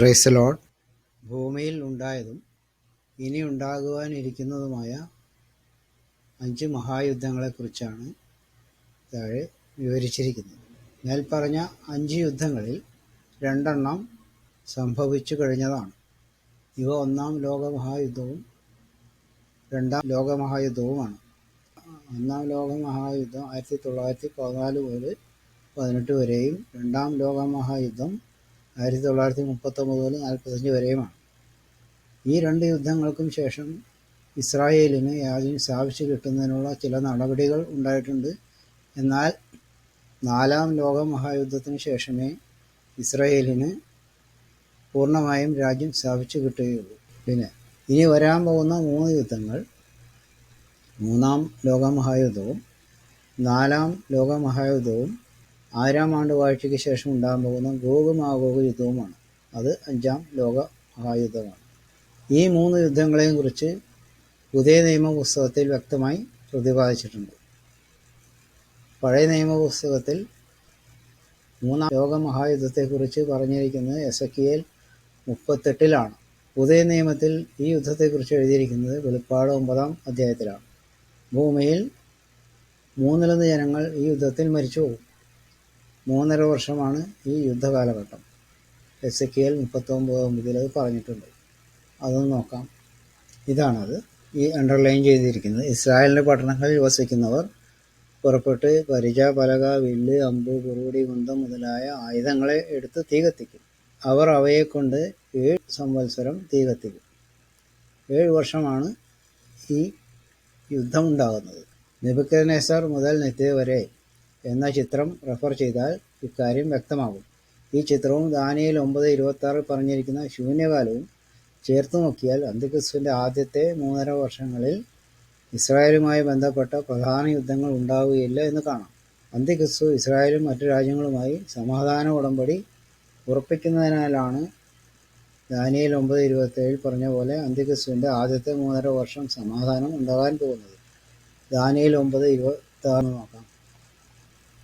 പ്രൈസലോഡ് ഭൂമിയിൽ ഉണ്ടായതും ഇനി ഉണ്ടാകുവാനിരിക്കുന്നതുമായ അഞ്ച് മഹായുദ്ധങ്ങളെക്കുറിച്ചാണ് താഴെ വിവരിച്ചിരിക്കുന്നത്. മേൽപ്പറഞ്ഞ അഞ്ച് യുദ്ധങ്ങളിൽ രണ്ടെണ്ണം സംഭവിച്ചു കഴിഞ്ഞതാണ്. ഇവ ഒന്നാം ലോകമഹായുദ്ധവും രണ്ടാം ലോകമഹായുദ്ധവുമാണ്. ഒന്നാം ലോകമഹായുദ്ധം ആയിരത്തി തൊള്ളായിരത്തി പതിനാല് മുതൽ പതിനെട്ട് വരെയും രണ്ടാം ലോകമഹായുദ്ധം ആയിരത്തി തൊള്ളായിരത്തി മുപ്പത്തൊമ്പത് മുതൽ നാൽപ്പത്തഞ്ച് വരെയുമാണ്. ഈ രണ്ട് യുദ്ധങ്ങൾക്കും ശേഷം ഇസ്രായേലിന് യാതൊരു സ്ഥാപിച്ചു കിട്ടുന്നതിനുള്ള ചില നടപടികൾ ഉണ്ടായിട്ടുണ്ട്. എന്നാൽ നാലാം ലോക മഹായുദ്ധത്തിന് ശേഷമേ ഇസ്രായേലിന് പൂർണമായും രാജ്യം സ്ഥാപിച്ചു കിട്ടുകയുള്ളൂ. പിന്നെ ഇനി വരാൻ പോകുന്ന മൂന്ന് യുദ്ധങ്ങൾ. മൂന്നാം ലോകമഹായുദ്ധവും നാലാം ലോകമഹായുദ്ധവും ആയിരം ആണ്ട് വാഴ്ചയ്ക്ക് ശേഷം ഉണ്ടാകാൻ പോകുന്ന ഗോഗ് മാഗോഗ് യുദ്ധവുമാണ്. അത് അഞ്ചാം ലോക മഹായുദ്ധമാണ്. ഈ മൂന്ന് യുദ്ധങ്ങളെയും കുറിച്ച് പുതിയ നിയമ പുസ്തകത്തിൽ വ്യക്തമായി പ്രതിപാദിച്ചിട്ടുണ്ട്. പഴയ നിയമ പുസ്തകത്തിൽ മൂന്നാം ലോക മഹായുദ്ധത്തെക്കുറിച്ച് പറഞ്ഞിരിക്കുന്നത് എസ് കിയൽ മുപ്പത്തെട്ടിലാണ്. പുതിയ നിയമത്തിൽ ഈ യുദ്ധത്തെക്കുറിച്ച് എഴുതിയിരിക്കുന്നത് വെളിപ്പാട് ഒമ്പതാം അധ്യായത്തിലാണ്. ഭൂമിയിൽ മൂന്നിലൊന്ന് ജനങ്ങൾ ഈ യുദ്ധത്തിൽ മരിച്ചു പോകും മൂന്നര വർഷമാണ് ഈ യുദ്ധകാലഘട്ടം. എസ് കെ എൽ മുപ്പത്തൊമ്പത് ഒമ്പതിൽ അത് പറഞ്ഞിട്ടുണ്ട്. അതൊന്ന് നോക്കാം. ഇതാണത്. ഈ അണ്ടർലൈൻ ചെയ്തിരിക്കുന്നത്. ഇസ്രായേലിന്റെ പട്ടണങ്ങളിൽ വസിക്കുന്നവർ പുറപ്പെട്ട് പരിച പലക വില്ല് അമ്പ് കുറുവടി കുന്തം മുതലായ ആയുധങ്ങളെ എടുത്ത് തീ കത്തിക്കും അവർ അവയെക്കൊണ്ട് ഏഴ് സംവത്സരം തീ കത്തിക്കും ഏഴ് വർഷമാണ് ഈ യുദ്ധം ഉണ്ടാകുന്നത് നെബുക്കനേസർ മുതൽ നെറ്റ് വരെ എന്ന ചിത്രം റെഫർ ചെയ്താൽ ഇക്കാര്യം വ്യക്തമാകും. ഈ ചിത്രവും ദാനിയിൽ ഒമ്പത് ഇരുപത്തി ആറ് പറഞ്ഞിരിക്കുന്ന ശൂന്യകാലവും ചേർത്ത് നോക്കിയാൽ അന്ത്യക്രിസ്തുവിന്റെ ആദ്യത്തെ മൂന്നര വർഷങ്ങളിൽ ഇസ്രായേലുമായി ബന്ധപ്പെട്ട പ്രധാന യുദ്ധങ്ങൾ ഉണ്ടാവുകയില്ല എന്ന് കാണാം. അന്ത്യക്രിസ്തു ഇസ്രായേലും മറ്റു രാജ്യങ്ങളുമായി സമാധാന ഉടമ്പടി ഉറപ്പിക്കുന്നതിനാലാണ് ദാനിയൽ ഒമ്പത് ഇരുപത്തേഴിൽ പറഞ്ഞ പോലെ അന്ത്യക്രിസ്തുവിന്റെ ആദ്യത്തെ മൂന്നര വർഷം സമാധാനം ഉണ്ടാകാൻ പോകുന്നത്. ദാനിയൽ ഒമ്പത് ഇരുപത്തി നോക്കാം.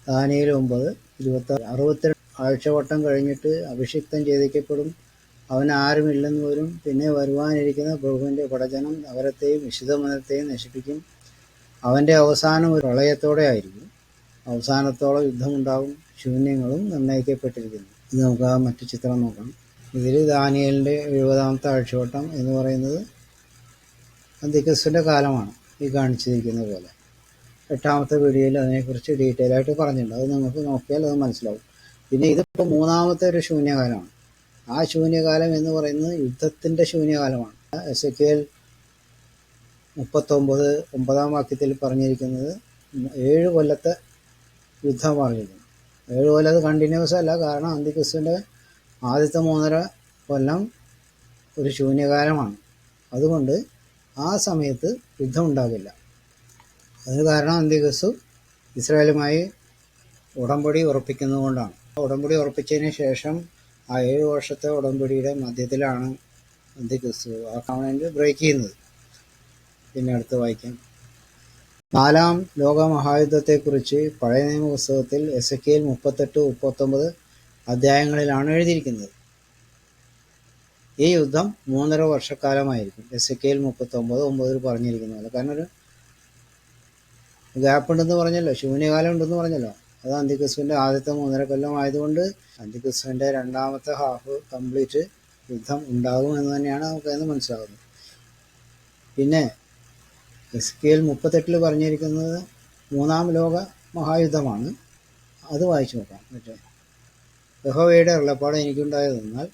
ദാനിയിൽ ഒമ്പത് ഇരുപത്തി അറുപത്തിരണ്ട് ആഴ്ചവട്ടം കഴിഞ്ഞിട്ട് അഭിഷിക്തം ചെയ്തിക്കപ്പെടും അവൻ ആരുമില്ലെന്ന് വരും പിന്നെ വരുവാനിരിക്കുന്ന പ്രഭുവിന്റെ പടജനം നഗരത്തെയും വിശുദ്ധമനത്തെയും നശിപ്പിക്കും. അവന്റെ അവസാനം ഒരു പ്രളയത്തോടെ ആയിരിക്കും. അവസാനത്തോളം യുദ്ധമുണ്ടാകും ശൂന്യങ്ങളും നിർണയിക്കപ്പെട്ടിരിക്കുന്നു ഇത് നമുക്ക് ആ മറ്റു ചിത്രം നോക്കാം. ഇതിൽ ദാനിയലിന്റെ എഴുപതാമത്തെ ആഴ്ചവട്ടം എന്ന് പറയുന്നത് അന്തിക്രിസ്തുവിന്റെ കാലമാണ് ഈ കാണിച്ചിരിക്കുന്ന പോലെ. എട്ടാമത്തെ വീഡിയോയിൽ അതിനെക്കുറിച്ച് ഡീറ്റെയിൽ ആയിട്ട് പറഞ്ഞിട്ടുണ്ട്. അത് നമുക്ക് നോക്കിയാൽ അത് മനസ്സിലാവും. പിന്നെ ഇതിപ്പോൾ മൂന്നാമത്തെ ഒരു ശൂന്യകാലമാണ്. ആ ശൂന്യകാലം എന്ന് പറയുന്നത് യുദ്ധത്തിന്റെ ശൂന്യകാലമാണ്. എസ് എ കെ എൽ മുപ്പത്തൊമ്പത് ഒമ്പതാം വാക്യത്തിൽ പറഞ്ഞിരിക്കുന്നത് ഏഴ് കൊല്ലത്തെ യുദ്ധം പറഞ്ഞിരിക്കുന്നു ഏഴ് കൊല്ലം അത് കണ്ടിന്യൂസ് അല്ല. കാരണം അന്തിക്രിസ്തുവിന്റെ ആദ്യത്തെ മൂന്നര കൊല്ലം ഒരു ശൂന്യകാലമാണ്. അതുകൊണ്ട് ആ സമയത്ത് യുദ്ധം ഉണ്ടാകില്ല. അതിന് കാരണം അന്ത്യക്രിസ്തു ഇസ്രായേലുമായി ഉടമ്പടി ഉറപ്പിക്കുന്നതുകൊണ്ടാണ് ഉടമ്പടി ഉറപ്പിച്ചതിന് ശേഷം ആ ഏഴ് വർഷത്തെ ഉടമ്പടിയുടെ മധ്യത്തിലാണ് അന്ത്യക്രിസ്തു ആ കവണന്റ് ബ്രേക്ക് ചെയ്യുന്നത്. പിന്നെ അടുത്ത് വായിക്കാം. നാലാം ലോകമഹായുദ്ധത്തെക്കുറിച്ച് പഴയ നിയമ പുസ്തകത്തിൽ എസ് കെ എൽ മുപ്പത്തെട്ട് മുപ്പത്തൊമ്പത് അധ്യായങ്ങളിലാണ് എഴുതിയിരിക്കുന്നത്. ഈ യുദ്ധം മൂന്നര വർഷക്കാലമായിരിക്കും. എസ് കെ എൽ മുപ്പത്തൊമ്പത് ഒമ്പതിൽ പറഞ്ഞിരിക്കുന്നത് കാരണം ഒരു ഗ്യാപ്പ് ഉണ്ടെന്ന് പറഞ്ഞല്ലോ ശൂന്യകാലം ഉണ്ടെന്ന് പറഞ്ഞല്ലോ. അത് അന്തിക്രിസ്തുവിന്റെ ആദ്യത്തെ മൂന്നര കൊല്ലം ആയതുകൊണ്ട് അന്തിക്രിസ്തുവിന്റെ രണ്ടാമത്തെ ഹാഫ് കംപ്ലീറ്റ് യുദ്ധം ഉണ്ടാകും എന്ന് തന്നെയാണ് നമുക്കതിന് മനസ്സിലാകുന്നത്. പിന്നെ എസ് കെ എൽ മുപ്പത്തെട്ടിൽ പറഞ്ഞിരിക്കുന്നത് മൂന്നാം ലോക മഹായുദ്ധമാണ്. അത് വായിച്ചു നോക്കാം. മറ്റേ യഹോവയുടെ അരുളപ്പാട് എനിക്കുണ്ടായതെന്നാൽ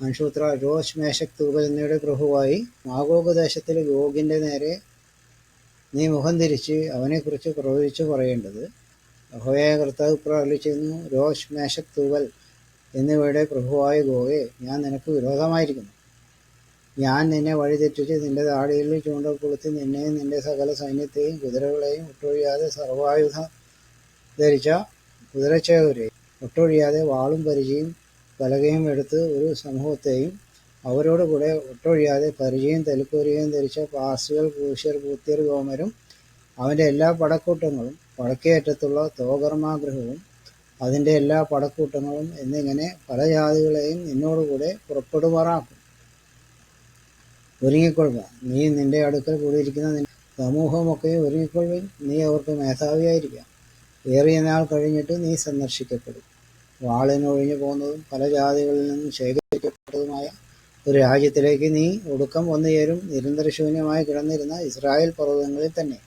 മനുഷ്യപുത്ര രോഷ് മേശക് തൂക എന്നിവയുടെ പ്രഭുവായി മാഗോപദേശത്തിലെ യോഗിന്റെ നേരെ നീ മുഖം തിരിച്ച് അവനെക്കുറിച്ച് പ്രവചിച്ചു പറയേണ്ടത് അഹോയായ കർത്താവ് പ്രവർത്തി ചെയ്യുന്നു രോഷ് മേശക് തൂവൽ എന്നിവയുടെ പ്രഭുവായ ഗോവെ ഞാൻ നിനക്ക് വിരോധമായിരിക്കുന്നു. ഞാൻ നിന്നെ വഴിതെറ്റിച്ച് നിന്റെ താടിയിൽ ചൂണ്ട കൊളുത്തി നിന്നെയും നിന്റെ സകല സൈന്യത്തെയും കുതിരകളെയും ഒട്ടൊഴിയാതെ സർവായുധ ധരിച്ച കുതിരച്ചേവരെയും ഒട്ടൊഴിയാതെ വാളും പരിചയും പലകയും എടുത്ത് ഒരു സമൂഹത്തെയും അവരോട് കൂടെ ഒട്ടൊഴിയാതെ പരിചയം തെലുക്കൂരിയും ധരിച്ച പാർസികൾ കൂശ്യർ പൂത്തിയർ ഗോമരും അവന്റെ എല്ലാ പടക്കൂട്ടങ്ങളും വടക്കേ അറ്റത്തുള്ള തോകർമാഗൃഹവും അതിന്റെ എല്ലാ പടക്കൂട്ടങ്ങളും എന്നിങ്ങനെ പല ജാതികളെയും നിന്നോടുകൂടെ പുറപ്പെടുമാറാക്കും. ഒരുങ്ങിക്കൊള്ളുക. നീ നിന്റെ അടുക്കൽ കൂടിയിരിക്കുന്ന സമൂഹമൊക്കെ ഒരുങ്ങിക്കൊള്ളുകയും നീ അവർക്ക് മേധാവിയായിരിക്കാം. ഏറിയ നാൾ കഴിഞ്ഞിട്ട് നീ സന്ദർശിക്കപ്പെടും. വാളിനൊഴിഞ്ഞു പോകുന്നതും പല ജാതികളിൽ നിന്നും ശേഖരിക്കപ്പെട്ടതുമായ രാജ്യത്തിലേക്ക് നീ ഒടുക്കം വന്നു ചേരും. നിരന്തര കിടന്നിരുന്ന ഇസ്രായേൽ പർവതങ്ങളിൽ തന്നെ.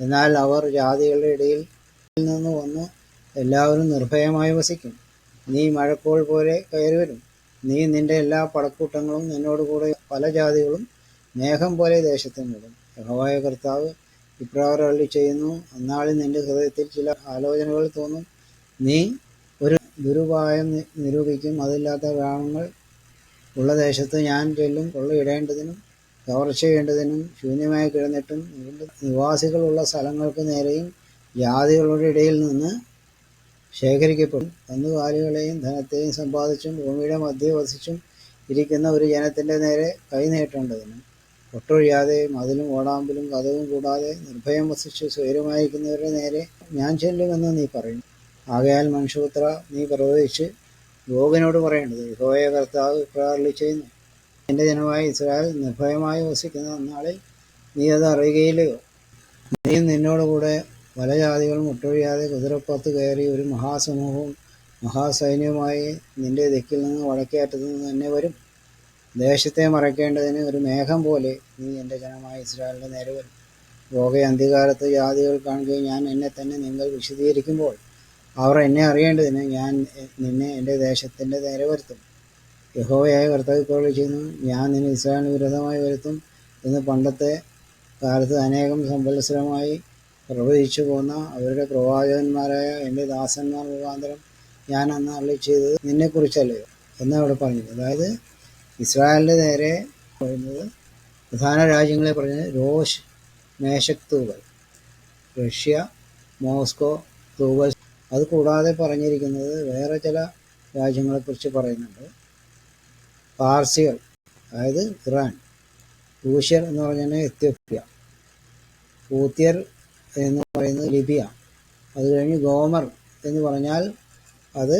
എന്നാൽ അവർ ജാതികളുടെ ഇടയിൽ നിന്ന് വന്ന് എല്ലാവരും നിർഭയമായി വസിക്കും. നീ മഴക്കോൾ പോലെ കയറി വരും. നീ നിന്റെ എല്ലാ പടക്കൂട്ടങ്ങളും നിന്നോട് കൂടെ പല ജാതികളും മേഘം പോലെ ദേശത്ത് നിടും യഹോവായ കർത്താവ് ഇപ്രകാരം അരുളി ചെയ്യുന്നു. അന്നാളിൽ നിന്റെ ഹൃദയത്തിൽ ചില ആലോചനകൾ തോന്നും. നീ ഒരു ദുരുപായം നിരൂപിക്കും. അതില്ലാത്ത ഗ്രാമങ്ങൾ ഉള്ള ദേശത്ത് ഞാൻ ചെല്ലും കൊള്ളയിടേണ്ടതിനും കവർച്ച ചെയ്യേണ്ടതിനും ശൂന്യമായി കിടന്നിട്ടും നിവാസികളുള്ള സ്ഥലങ്ങൾക്ക് നേരെയും ജാതികളുടെ ഇടയിൽ നിന്ന് ശേഖരിക്കപ്പെടും. കന്നുകാലികളെയും ധനത്തെയും സമ്പാദിച്ചും ഭൂമിയുടെ മധ്യേ വസിച്ചും ഇരിക്കുന്ന ഒരു ജനത്തിന്റെ നേരെ കൈനീട്ടേണ്ടതിനും ഒട്ടൊഴിയാതെ മതിലും ഓടാമ്പലും കഥവും കൂടാതെ നിർഭയം വസിച്ച് സ്വൈരമായിരിക്കുന്നവരുടെ നേരെ ഞാൻ ചെല്ലുമെന്ന് നീ പറയും ആകയാൽ മനുഷ്യപുത്ര നീ പ്രവചിച്ച് യോഗനോട് പറയേണ്ടത് യഹോവയ കർത്താവ് പ്രാർലി ചെയ്യുന്നു. എന്റെ ജനമായ ഇസ്രായേൽ നിർഭയമായി വസിക്കുന്ന നാളിൽ നീ അത് അറിയുകയില്ലയോ? നീ നിന്നോട് കൂടെ പല ജാതികളും ഒട്ടൊഴിയാതെ കുതിരപ്പുറത്ത് കയറി ഒരു മഹാസമൂഹവും മഹാസൈന്യവുമായി നിന്റെ ദിക്കിൽ നിന്ന് വടക്കേ നിന്ന് തന്നെ വരും. ദേശത്തെ മറയ്ക്കേണ്ടതിന് ഒരു മേഘം പോലെ നീ എന്റെ ജനമായ ഇസ്രായേലിന്റെ നേരെ വരും. ലോക അന്ധികാരത്ത് ജാതികൾ കാണുകയും ഞാൻ എന്നെ തന്നെ നിങ്ങൾ വിശദീകരിക്കുമ്പോൾ അവർ എന്നെ അറിയേണ്ടതിന് ഞാൻ നിന്നെ എന്റെ ദേശത്തിന്റെ നേരെ വരുത്തും. യഹോവയായ കർത്താവ് ചെയ്യുന്നു ഞാൻ നിന്നെ ഇസ്രായേലിന് വിരുദ്ധമായി വരുത്തും എന്ന് പണ്ടത്തെ കാലത്ത് അനേകം സംവത്സരമായി പ്രവചിച്ചു പോന്ന അവരുടെ പ്രവാചകന്മാരായ എന്റെ ദാസന്മാർ മുഖാന്തരം ഞാൻ അന്ന് അള്ളി ചെയ്തത് നിന്നെക്കുറിച്ചല്ലയോ എന്ന് അവിടെ പറഞ്ഞു. അതായത് ഇസ്രായേലിന്റെ നേരെ പറയുന്നത് പ്രധാന രാജ്യങ്ങളെ പറഞ്ഞത് റോഷ് മേശക് തൂവൽ റഷ്യ മോസ്കോ തൂവൽ അത് കൂടാതെ പറഞ്ഞിരിക്കുന്നത് വേറെ ചില രാജ്യങ്ങളെക്കുറിച്ച് പറയുന്നുണ്ട്. പാർസികൾ അതായത് ഇറാൻ ഊഷ്യർ എന്ന് പറഞ്ഞാൽ എത്യോപ്യ പൂത്യർ എന്ന് പറയുന്നത് ലിബിയ അത് കഴിഞ്ഞ് ഗോമർ എന്ന് പറഞ്ഞാൽ അത്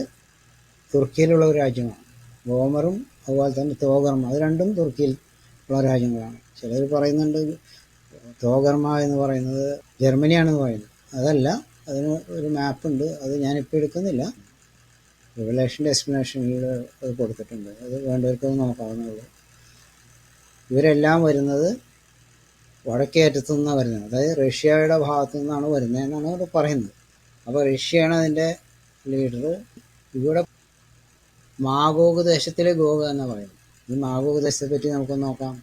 തുർക്കിയിലുള്ള ഒരു രാജ്യമാണ്. ഗോമറും അതുപോലെ തന്നെ തോഗർമ അത് രണ്ടും തുർക്കിയിൽ ഉള്ള രാജ്യങ്ങളാണ്. ചിലർ പറയുന്നുണ്ട് തോഗർമ എന്ന് പറയുന്നത് ജർമ്മനിയാണെന്ന് പറയുന്നത് അതല്ല അതിന് ഒരു മാപ്പുണ്ട്. അത് ഞാനിപ്പോൾ എടുക്കുന്നില്ല. റിവലേഷന്റെ എക്സ്പ്ലനേഷനിൽ അത് കൊടുത്തിട്ടുണ്ട്. അത് വേണ്ടവർക്ക് നോക്കാവുന്നുള്ളൂ ഇവരെല്ലാം വരുന്നത് വടക്കേ അറ്റത്തു നിന്നാണ് വരുന്നത്. അതായത് റഷ്യയുടെ ഭാഗത്തു നിന്നാണ് വരുന്നത് എന്നാണ് ഇവിടെ പറയുന്നത്. അപ്പോൾ റഷ്യയാണ് അതിന്റെ ലീഡർ ഇവിടെ മാഗോഗ് ദേശത്തിലെ ഗോഗ എന്ന് പറയുന്നത്. ഈ മാഗോഗ് ദേശത്തെ പറ്റി നമുക്കൊന്ന് നോക്കാം.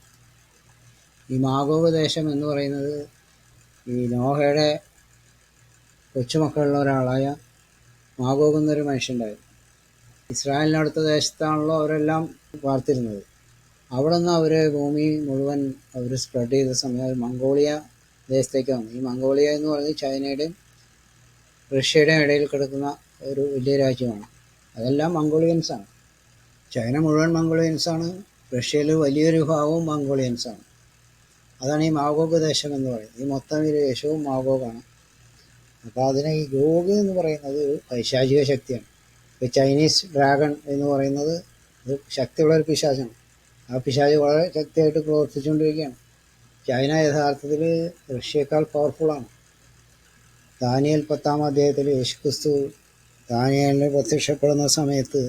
ഈ മാഗോഗ് ദേശം എന്ന് പറയുന്നത് ഈ നോഹയുടെ കൊച്ചുമക്കളുള്ള ഒരാളായ മാഗോഗ് എന്നൊരു മനുഷ്യണ്ടായിരുന്നു ഇസ്രായേലിനടുത്ത ദേശത്താണല്ലോ അവരെല്ലാം പാർത്തിരുന്നത് അവിടെ നിന്ന് അവർ ഭൂമി മുഴുവൻ അവർ സ്പ്രെഡ് ചെയ്ത സമയം മംഗോളിയ ദേശത്തേക്ക് വന്നു. ഈ മംഗോളിയ എന്ന് പറയുന്നത് ചൈനയുടെയും റഷ്യയുടെയും ഇടയിൽ കിടക്കുന്ന ഒരു വലിയ രാജ്യമാണ്. അതെല്ലാം മംഗോളിയൻസാണ് ചൈന മുഴുവൻ മംഗോളിയൻസാണ് റഷ്യയിൽ വലിയൊരു ഭാഗവും മംഗോളിയൻസാണ് അതാണ് ഈ മാഗോഗ് ദേശം എന്ന് പറയുന്നത്. ഈ മൊത്തം ഈ ദേശവും മാഗോഗാണ്. അപ്പോൾ അതിനെ ഈ ഗോഗ് എന്ന് പറയുന്നത് പൈശാചിക ശക്തിയാണ്. ഇപ്പോൾ ചൈനീസ് ഡ്രാഗൺ എന്ന് പറയുന്നത് ഒരു ശക്തിയുള്ള ഒരു പിശാചാണ്. ആ പിശാച് വളരെ ശക്തിയായിട്ട് പ്രവർത്തിച്ചുകൊണ്ടിരിക്കുകയാണ്. ചൈന യഥാർത്ഥത്തിൽ റഷ്യയേക്കാൾ പവർഫുള്ളാണ് ദാനിയൽ പത്താം അധ്യായത്തിൽ യേശുക്രിസ്തു ദാനിയലിന് പ്രത്യക്ഷപ്പെടുന്ന സമയത്ത്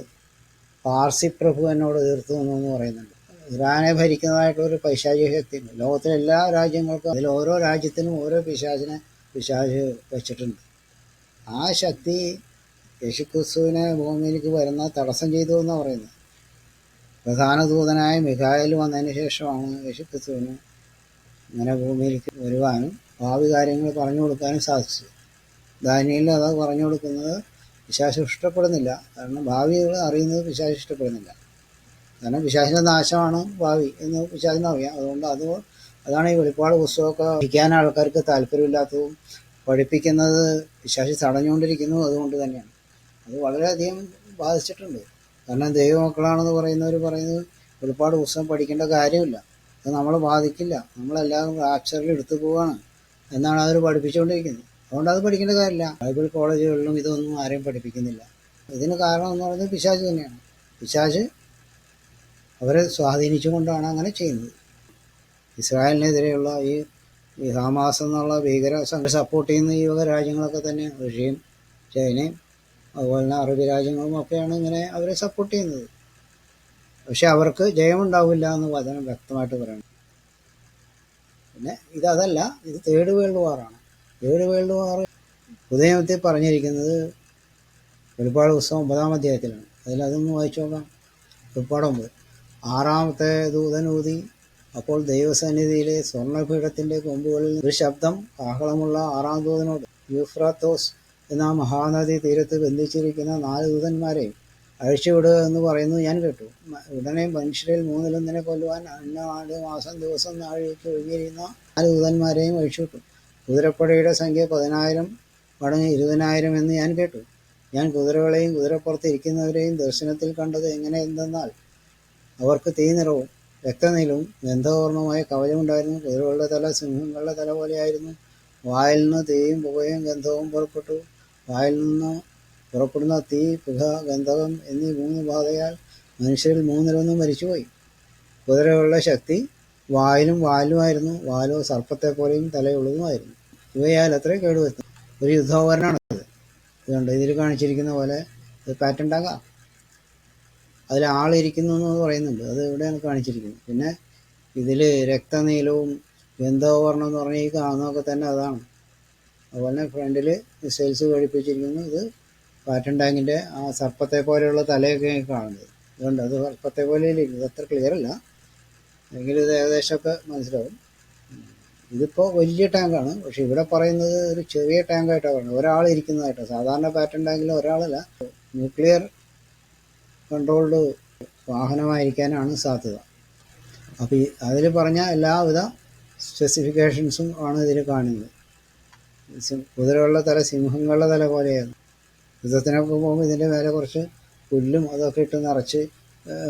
പാർസി പ്രഭു എന്നോട് എതിർത്തു വന്നു എന്ന് പറയുന്നുണ്ട്. ഇറാനെ ഭരിക്കുന്നതായിട്ടുള്ള ഒരു പൈശാചിക ശക്തിയുണ്ട്. ലോകത്തിലെ എല്ലാ രാജ്യങ്ങൾക്കും അതിൽ ഓരോ രാജ്യത്തിനും ഓരോ പിശാചിനെ പിശാച് വെച്ചിട്ടുണ്ട്. ആ ശക്തി യേശുക്രിസ്തുവിനെ ഭൂമിയിലേക്ക് വരുന്ന തടസ്സം ചെയ്തു എന്നാണ് പറയുന്നത്. പ്രധാന ദൂതനായ മിഖായൽ വന്നതിന് ശേഷമാണ് യേശുക്രിസ്തുവിന് ഇങ്ങനെ ഭൂമിയിലേക്ക് വരുവാനും ഭാവി കാര്യങ്ങൾ പറഞ്ഞു കൊടുക്കാനും സാധിച്ചത്. ദാനിയിൽ അത് പറഞ്ഞു കൊടുക്കുന്നത് പിശാശ് ഇഷ്ടപ്പെടുന്നില്ല. കാരണം ഭാവികൾ അറിയുന്നത് പിശാശ് ഇഷ്ടപ്പെടുന്നില്ല. കാരണം പിശാശിന്റെ നാശമാണ് ഭാവി എന്ന് പിശാചിന് അറിയാം. അതുകൊണ്ട് അത് അതാണ് ഈ വെളിപ്പാട് പുസ്തകമൊക്കെ പഠിക്കാൻ ആൾക്കാർക്ക് താല്പര്യമില്ലാത്തതും പഠിപ്പിക്കുന്നത് പിശാശി തടഞ്ഞുകൊണ്ടിരിക്കുന്നു അതുകൊണ്ട് തന്നെയാണ്. അത് വളരെയധികം ബാധിച്ചിട്ടുണ്ട്. കാരണം ദൈവമക്കളാണെന്ന് പറയുന്നവർ പറയുന്നത് വെളിപ്പാട് പുസ്തകം പഠിക്കേണ്ട കാര്യമില്ല. അത് നമ്മളെ ബാധിക്കില്ല. നമ്മളെല്ലാം ആക്ഷറിൽ എടുത്തു പോവാണ് എന്നാണ് അവർ പഠിപ്പിച്ചുകൊണ്ടിരിക്കുന്നത്. അതുകൊണ്ട് അത് പഠിക്കേണ്ട കാര്യമില്ല. ബൈബിൾ കോളേജുകളിലും ഇതൊന്നും ആരെയും പഠിപ്പിക്കുന്നില്ല. ഇതിന് കാരണം എന്ന് പറയുന്നത് പിശാജ് തന്നെയാണ്. പിശാജ് അവരെ സ്വാധീനിച്ചുകൊണ്ടാണ് അങ്ങനെ ചെയ്യുന്നത്. ഇസ്രായേലിനെതിരെയുള്ള ഈ ഈ ഹമാസ് എന്നുള്ള ഭീകര സപ്പോർട്ട് ചെയ്യുന്ന ഈ വക രാജ്യങ്ങളൊക്കെ തന്നെ റഷ്യയും ചൈനയും അതുപോലെ തന്നെ അറബി രാജ്യങ്ങളും ഒക്കെയാണ് ഇങ്ങനെ അവരെ സപ്പോർട്ട് ചെയ്യുന്നത്. പക്ഷെ അവർക്ക് ജയമുണ്ടാവില്ല എന്ന് വചനം വ്യക്തമായിട്ട് പറയണം പിന്നെ ഇതല്ല ഇത് തേർഡ് വേൾഡ് വാറാണ് തേർഡ് വേൾഡ് വാർ ഉദയത്തിൽ പറഞ്ഞിരിക്കുന്നത് ഒരുപാട് പുസ്തകം ഒമ്പതാം അധ്യായത്തിലാണ്. അതിലതൊന്ന് വായിച്ചു നോക്കാം. ഒരുപാട് ഒമ്പത്. ആറാമത്തെ ദൂതനൂതി അപ്പോൾ ദൈവസന്നിധിയിലെ സ്വർണപീഠത്തിന്റെ കൊമ്പുകളിൽ ഒരു ശബ്ദം കാഹളമുള്ള ആറാം ദൂതനോട് യൂഫ്രാത്തോസ് എന്ന മഹാനദി തീരത്ത് ബന്ധിച്ചിരിക്കുന്ന നാല് ദൂതന്മാരെ അഴിച്ചുവിടുക എന്ന് പറയുന്നു. ഞാൻ കേട്ടു. ഉടനെ മനുഷ്യരിൽ മൂന്നിലൊന്നിനെ കൊല്ലുവാൻ അന്ന നാല് മാസം ദിവസം നാഴികയ്ക്ക് ഒഴുകിയിരുന്ന നാല് ദൂതന്മാരെയും അഴിച്ചുവിട്ടു. കുതിരപ്പടയുടെ സംഖ്യ പതിനായിരം മടങ്ങ് ഇരുപതിനായിരം എന്ന് ഞാൻ കേട്ടു. ഞാൻ കുതിരകളെയും കുതിരപ്പുറത്ത് ഇരിക്കുന്നവരെയും ദർശനത്തിൽ കണ്ടത് എങ്ങനെ എന്തെന്നാൽ അവർക്ക് തീ നിറവും രക്തനീലവും ഗന്ധപൂർണമായ കവചമുണ്ടായിരുന്നു. കുതിരകളുടെ തല സിംഹങ്ങളുടെ തല പോലെയായിരുന്നു. വായിൽ നിന്ന് തീയും പുകയും ഗന്ധവും പുറപ്പെട്ടു. വായിൽ നിന്ന് പുറപ്പെടുന്ന തീ പുക ഗന്ധവം എന്നീ മൂന്ന് ബാധയാൽ മനുഷ്യരിൽ മൂന്നിലൊന്നും മരിച്ചുപോയി. കുതിരകളുടെ ശക്തി വായിലും വാലുമായിരുന്നു. വാലോ സർപ്പത്തെ പോലെയും തലയുള്ളതുമായിരുന്നു. ഇവയാൽ അത്ര കേടുവരുത്തും ഒരു യുദ്ധോപകരണമാണത്. ഇതുണ്ട്. ഇതിൽ കാണിച്ചിരിക്കുന്ന പോലെ ഇത് പാറ്റുണ്ടാകാം അതിൽ ആളിരിക്കുന്നു എന്ന് പറയുന്നുണ്ട്. അത് ഇവിടെയാണ് കാണിച്ചിരിക്കുന്നത് പിന്നെ ഇതിൽ രക്തനീലവും ഗന്ധോവർണം എന്ന് പറഞ്ഞാൽ ഈ കാണുന്നതൊക്കെ തന്നെ അതാണ്. അതുപോലെ ഫ്രണ്ടിൽ മിസൈൽസ് കഴിപ്പിച്ചിരിക്കുന്നു ഇത് പാറ്റൻ ടാങ്കിന്റെ ആ സർപ്പത്തെ പോലെയുള്ള തലയൊക്കെ കാണുന്നത്. അതുകൊണ്ട് അത് സർപ്പത്തെ പോലെ ഇരിക്കുന്നത്. അത്ര ക്ലിയർ അല്ല. എങ്കിലും ഇത് ഏകദേശമൊക്കെ മനസ്സിലാവും. ഇതിപ്പോൾ വലിയ ടാങ്കാണ് പക്ഷെ ഇവിടെ പറയുന്നത് ഒരു ചെറിയ ടാങ്കായിട്ടാണ് പറയുന്നത്. ഒരാൾ ഇരിക്കുന്നതായിട്ടാണ് സാധാരണ പാറ്റൻ ടാങ്കിൽ ഒരാളല്ല. ന്യൂക്ലിയർ കൺട്രോൾഡ് വാഹനമായിരിക്കാനാണ് സാധ്യത. അപ്പോൾ അതിൽ പറഞ്ഞ എല്ലാവിധ സ്പെസിഫിക്കേഷൻസും ആണ് ഇതിൽ കാണുന്നത്. കുതിരകളുടെ തല സിംഹങ്ങളുടെ തല പോലെയാണ്. യുദ്ധത്തിനൊക്കെ പോകുമ്പോൾ ഇതിന്റെ മേലെ കുറച്ച് പുല്ലും അതൊക്കെ ഇട്ട് നിറച്ച്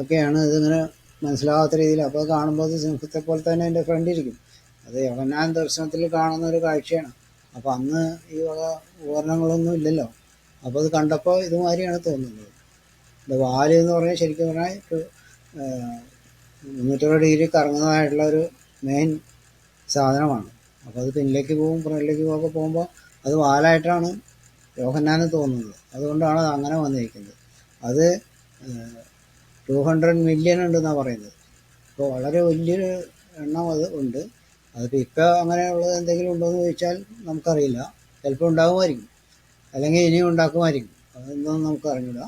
ഒക്കെയാണ് ഇതിങ്ങനെ മനസ്സിലാവാത്ത രീതിയിൽ. അപ്പോൾ കാണുമ്പോൾ അത് സിംഹത്തെ പോലെ തന്നെ എന്റെ ഫ്രണ്ട് ഇരിക്കും. അത് യവനാൻ ദർശനത്തിൽ കാണുന്ന ഒരു കാഴ്ചയാണ്. അപ്പോൾ അന്ന് ഈ വക ഉപകരണങ്ങളൊന്നും ഇല്ലല്ലോ. അപ്പോൾ അത് കണ്ടപ്പോൾ ഇതുമാതിരിയാണ് തോന്നുന്നത്. വാൽ എന്ന് പറഞ്ഞാൽ ശരിക്കും പറഞ്ഞാൽ ഇപ്പോൾ മുന്നൂറ്ററുപത് ഡിഗ്രി കറങ്ങുന്നതായിട്ടുള്ള ഒരു മെയിൻ സാധനമാണ്. അപ്പോൾ അത് പിന്നിലേക്ക് പോകും പുറകിലേക്ക് പോകുമ്പോൾ പോകുമ്പോൾ അത് വാലായിട്ടാണ് യോഹന്നാന് തോന്നുന്നത്. അതുകൊണ്ടാണ് അത് അങ്ങനെ വന്നിരിക്കുന്നത്. അത് ടു ഹൺഡ്രഡ് മില്യൺ ഉണ്ടെന്നാണ് പറയുന്നത്. അപ്പോൾ വളരെ വലിയൊരു എണ്ണം അത് ഉണ്ട്. അതിപ്പോൾ ഇപ്പോൾ അങ്ങനെയുള്ളത് എന്തെങ്കിലും ഉണ്ടോ എന്ന് ചോദിച്ചാൽ നമുക്കറിയില്ല. ചിലപ്പോൾ ഉണ്ടാകുമായിരിക്കും. അല്ലെങ്കിൽ ഇനിയും ഉണ്ടാക്കുമായിരിക്കും. അതൊന്നും നമുക്ക് അറിഞ്ഞില്ല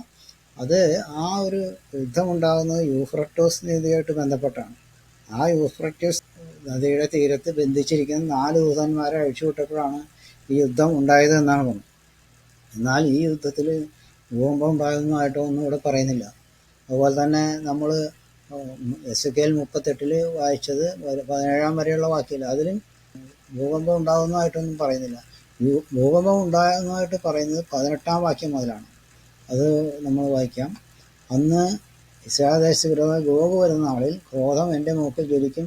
അത് ആ ഒരു യുദ്ധമുണ്ടാകുന്നത് യൂഫ്രട്ടോസ് നദിയായിട്ട് ബന്ധപ്പെട്ടാണ്. ആ യൂഫ്രട്ടോസ് നദിയുടെ തീരത്ത് ബന്ധിച്ചിരിക്കുന്ന നാല് ദൂതന്മാരെ അഴിച്ചുവിട്ടപ്പോഴാണ് ഈ യുദ്ധം ഉണ്ടായത് എന്നാണ് പറഞ്ഞത് എന്നാൽ ഈ യുദ്ധത്തിൽ ഭൂകമ്പം ഭാഗമായിട്ടോ ഒന്നും ഇവിടെ പറയുന്നില്ല. അതുപോലെ തന്നെ നമ്മൾ എസ് കെ എൽ മുപ്പത്തെട്ടിൽ വായിച്ചത് പതിനേഴാം വരെയുള്ള വാക്യമില്ല. അതിലും ഭൂകമ്പം ഉണ്ടാകുന്നതായിട്ടൊന്നും പറയുന്നില്ല. ഭൂകമ്പം ഉണ്ടാകുന്നതായിട്ട് പറയുന്നത് പതിനെട്ടാം വാക്യം മുതലാണ്. അത് നമ്മൾ വായിക്കാം. അന്ന് ഇസ്രായേൽ വിരോധ ഗോഗ് വരുന്ന നാളിൽ ക്രോധം എന്റെ മൂക്കിൽ ജ്വലിക്കും.